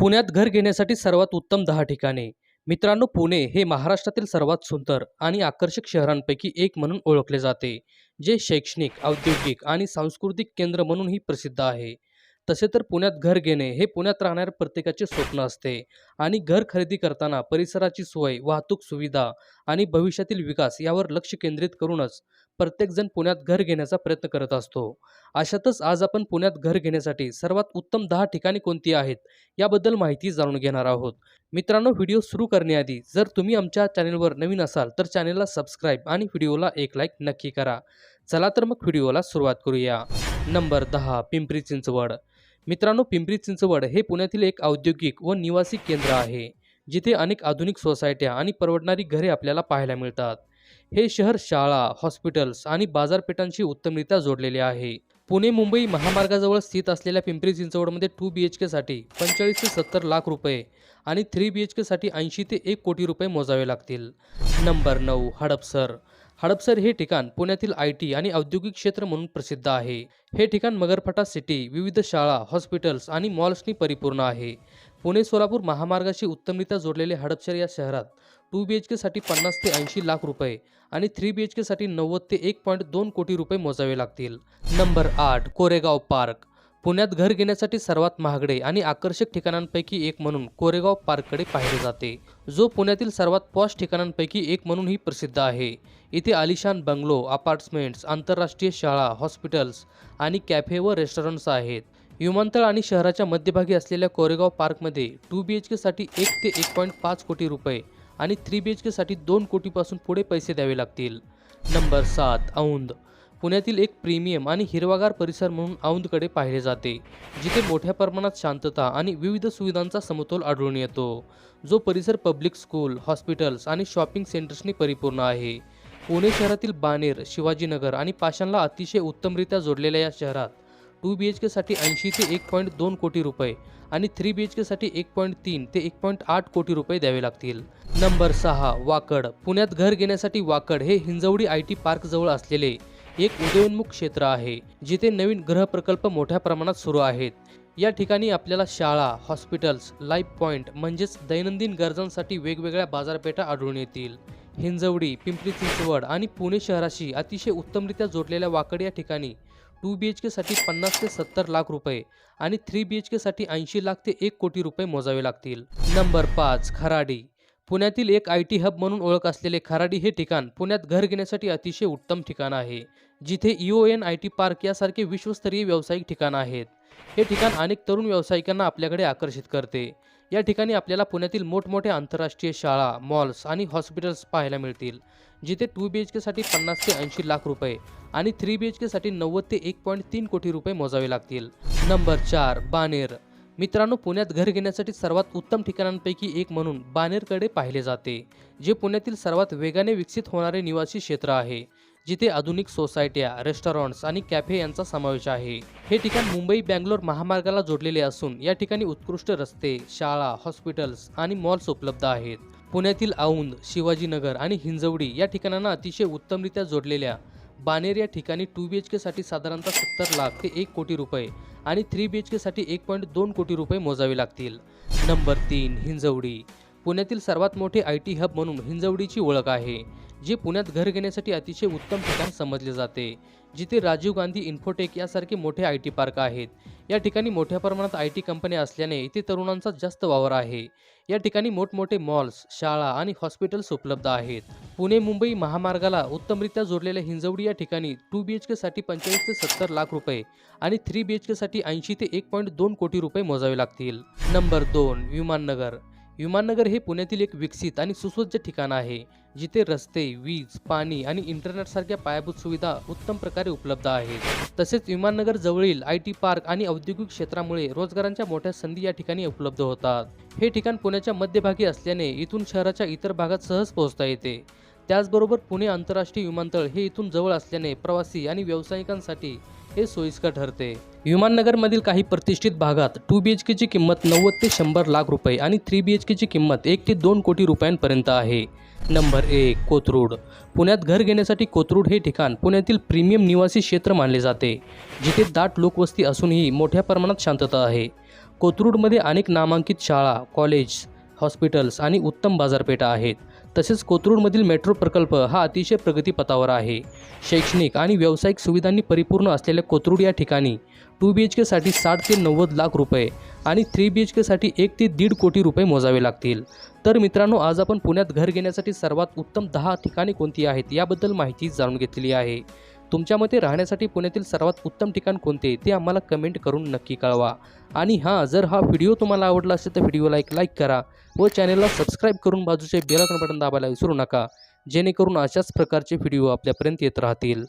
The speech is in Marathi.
पुण्यात घर घेण्यासाठी सर्वात उत्तम दहा ठिकाणे. मित्रांनो पुणे हे महाराष्ट्रातील सर्वात सुंदर आणि आकर्षक शहरांपैकी एक म्हणून ओळखले जाते जे शैक्षणिक औद्योगिक आणि सांस्कृतिक केंद्र म्हणूनही प्रसिद्ध आहे. तसे तर पुण्यात घर घेणे हे पुण्यात राहणाऱ्या प्रत्येकाचे स्वप्न असते. आणि घर खरेदी करताना परिसराची सोय वाहतूक सुविधा आणि भविष्यातील विकास यावर लक्ष केंद्रित करूनच प्रत्येकजण पुण्यात घर घेण्याचा प्रयत्न करत असतो. अशातच आज आपण पुण्यात घर घेण्यासाठी सर्वात उत्तम दहा ठिकाणे कोणती आहेत याबद्दल माहिती जाणून घेणार आहोत. मित्रांनो व्हिडिओ सुरू करण्याआधी जर तुम्ही आमच्या चॅनेलवर नवीन असाल तर चॅनेलला सबस्क्राईब आणि व्हिडिओला एक लाईक नक्की करा. चला तर मग व्हिडिओला सुरुवात करूया. नंबर दहा पिंपरी चिंचवड. मित्रांनो पिंपरी चिंचवड हे पुण्यातील एक औद्योगिक व निवासी केंद्र आहे जिथे अनेक आधुनिक सोसायट्या आणि परवडणारी घरे आपल्याला पाहायला मिळतात. हे शहर शाळा हॉस्पिटल्स आणि बाजारपेठांशी उत्तमरित्या जोडलेले आहे. पुणे मुंबई महामार्गाजवळ स्थित असलेल्या पिंपरी चिंचवडमध्ये टू बी एच केसाठी पंचेचाळीस ते सत्तर लाख रुपये आणि थ्री बी एच केसाठी ऐंशी ते एक कोटी रुपये मोजावे लागतील. नंबर नऊ हडपसर. हडपसर हे ठिकाण पुण्यातील आय टी आणि औद्योगिक क्षेत्र म्हणून प्रसिद्ध आहे. हे ठिकाण मगरफटा सिटी विविध शाळा हॉस्पिटल्स आणि मॉल्सनी परिपूर्ण आहे. पुणे सोलापूर महामार्गाशी उत्तमरित्या जोडलेले हडपसर या शहरात टू बी एच केसाठी पन्नास ते ऐंशी लाख रुपये आणि थ्री बी एच केसाठी नव्वद ते एक पॉईंट दोन कोटी रुपये मोजावे लागतील. नंबर आठ कोरेगाव पार्क. पुण्यात घर घेण्यासाठी सर्वात महागडे आणि आकर्षक ठिकाणांपैकी एक म्हणून कोरेगाव पार्ककडे पाहिले जाते. जो पुण्यातील सर्वात पॉश ठिकाणांपैकी एक म्हणूनही प्रसिद्ध आहे. इथे आलिशान बंगलो अपार्टमेंट्स आंतरराष्ट्रीय शाळा हॉस्पिटल्स आणि कॅफे व रेस्टॉरंट्स आहेत. विमानतळ आणि शहराच्या मध्यभागी असलेल्या कोरेगाव पार्कमध्ये टू बी एच केसाठी एक ते एक पॉईंट पाच कोटी रुपये आणि थ्री बी एच केसाठी दोन कोटीपासून पुढे पैसे द्यावे लागतील. नंबर सात औंध. पुण्यातील एक प्रीमियम आणि हिरवागार परिसर म्हणून औंधकडे पाहिले जाते जिथे मोठ्या प्रमाणात शांतता आणि विविध सुविधांचा समतोल आढळून येतो. जो परिसर पब्लिक स्कूल हॉस्पिटल्स आणि शॉपिंग सेंटर्सनी परिपूर्ण आहे. पुणे शहरातील बानेर शिवाजीनगर आणि पाषाणला अतिशय उत्तमरित्या जोडलेल्या या शहरात टू बी एच केसाठी ऐंशी ते एक पॉईंट दोन कोटी रुपये आणि थ्री बी एच केसाठी एक पॉईंट तीन ते एक पॉईंट आठ कोटी रुपये द्यावे लागतील. नंबर सहा वाकड. पुण्यात घर घेण्यासाठी वाकड हे हिंजवडी आय टी पार्कजवळ असलेले एक उदयोन्मुख क्षेत्र आहे जिथे नवीन ग्रह प्रकल्प मोठ्या प्रमाणात सुरू आहेत. या ठिकाणी आपल्याला शाळा हॉस्पिटल्स लाईफ पॉईंट म्हणजेच दैनंदिन गरजांसाठी वेगवेगळ्या बाजारपेठा आढळून येतील. हिंजवडी पिंपरी चिंचवड आणि पुणे शहराशी अतिशय उत्तमरित्या जोडलेल्या वाकड या ठिकाणी टू बी एच केसाठी पन्नास ते सत्तर लाख रुपये आणि थ्री बी एच केसाठी ऐंशी लाख ते एक कोटी रुपये मोजावे लागतील. नंबर पाच खराडी. पुण्यातील एक आय टी हब म्हणून ओळख असलेले खराडी हे ठिकाण पुण्यात घर घेण्यासाठी अतिशय उत्तम ठिकाण आहे जिथे E O N I T park यासारखे विश्वस्तरीय व्यावसायिक ठिकाण आहेत. हे ठिकाण अनेक तरुण व्यावसायिकांना आपल्याकडे आकर्षित करते. या ठिकाणी आपल्याला पुण्यातील मोठमोठ्या आंतरराष्ट्रीय शाळा मॉल्स आणि हॉस्पिटल्स पाहायला मिळतील जिथे टू बी एच केसाठी पन्नास ते ऐंशी लाख रुपये आणि थ्री बी एच केसाठी नव्वद ते एक पॉईंट तीन कोटी रुपये मोजावे लागतील. नंबर चार बानेर. मित्रांनो पुण्यात घर घेण्यासाठी सर्वात उत्तम ठिकाणांपैकी एक म्हणून बानेरकडे पाहिले जाते जे पुण्यातील सर्वात वेगाने विकसित होणारे निवासी क्षेत्र आहे जिथे आधुनिक सोसायट्या रेस्टॉरंट्स आणि कॅफे यांचा समावेश आहे. हे ठिकाण मुंबई बँगलोर महामार्गाला जोडलेले असून या ठिकाणी उत्कृष्ट रस्ते शाळा हॉस्पिटल्स आणि मॉल्स उपलब्ध आहेत. पुण्यातील औंध शिवाजीनगर आणि हिंजवडी या ठिकाणांना अतिशय उत्तमरित्या जोडलेल्या बानेर या ठिकाणी टू बी एच केसाठी साधारणतः सत्तर लाख ते एक कोटी रुपये आणि थ्री बी एच केसाठी एक पॉईंट दोन कोटी रुपये मोजावे लागतील. नंबर तीन हिंजवडी. पुण्यातील सर्वात मोठे आय टी हब म्हणून हिंजवडीची ओळख आहे जे पुण्यात घर घेण्यासाठी अतिशय उत्तम ठिकाण समजले जाते. जिथे राजीव गांधी इन्फोटेक यासारखे मोठे आय टी पार्क आहेत. या ठिकाणी मोठ्या प्रमाणात आय टी कंपन्या असल्याने इथे तरुणांचा जास्त वावर आहे. या ठिकाणी मोठमोठे मॉल्स शाळा आणि हॉस्पिटल्स उपलब्ध आहेत. पुणे मुंबई महामार्गाला उत्तमरित्या जोडलेल्या हिंजवडी या ठिकाणी टू बी एच केसाठी पंचेचाळीस ते सत्तर लाख रुपये आणि थ्री बी एच केसाठी ऐंशी ते एक पॉईंट दोन कोटी रुपये मोजावे लागतील. नंबर दोन विमाननगर. विमाननगर हे पुण्यातील एक विकसित आणि सुसज्ज ठिकाण आहे जिथे रस्ते वीज पाणी आणि इंटरनेटसारख्या पायाभूत सुविधा उत्तम प्रकारे उपलब्ध आहेत. तसेच विमाननगर जवळील आय टी पार्क आणि औद्योगिक क्षेत्रामुळे रोजगारांच्या मोठ्या संधी या ठिकाणी उपलब्ध होतात. हे ठिकाण पुण्याच्या मध्यभागी असल्याने इथून शहराच्या इतर भागात सहज पोहोचता येते. त्याचबरोबर पुणे आंतरराष्ट्रीय विमानतळ हे इथून जवळ असल्याने प्रवासी आणि व्यावसायिकांसाठी हे सोयीस्कर ठरते. विमाननगरमधील काही प्रतिष्ठित भागात टू बी एच केची किंमत नव्वद ते शंभर लाख रुपये आणि थ्री बी एच केची किंमत एक ते दोन कोटी रुपयांपर्यंत आहे. नंबर एक कोथरूड. पुण्यात घर घेण्यासाठी कोथरूड हे ठिकाण पुण्यातील प्रीमियम निवासी क्षेत्र मानले जाते जिथे दाट लोकवस्ती असूनही मोठ्या प्रमाणात शांतता आहे. कोथरूडमध्ये अनेक नामांकित शाळा कॉलेज हॉस्पिटल्स आणि उत्तम बाजारपेठा आहेत. तसेच कोथरूडमधील मेट्रो प्रकल्प हा अतिशय प्रगतीपथावर आहे. शैक्षणिक आणि व्यावसायिक सुविधांनी परिपूर्ण असलेल्या कोथरूड या ठिकाणी टू बी एच केसाठी साठ ते नव्वद लाख रुपये आणि थ्री बी एच केसाठी एक ते दीड कोटी रुपये मोजावे लागतील. तर मित्रांनो आज आपण पुण्यात घर घेण्यासाठी सर्वात उत्तम दहा ठिकाणे कोणती आहेत याबद्दल माहिती जाणून घेतलेली आहे. तुमच्या मते राहण्यासाठी पुण्यातील सर्वात उत्तम ठिकाण कोणते ते आम्हाला कमेंट करून नक्की कळवा. आणि हां जर हा व्हिडिओ तुम्हाला आवडला असेल तर व्हिडिओला एक लाईक करा व चॅनलला सबस्क्राईब करून बाजूचे बेलाकन बटन दाबायला विसरू नका जेणेकरून अशाच प्रकारचे व्हिडिओ आपल्यापर्यंत येत राहतील.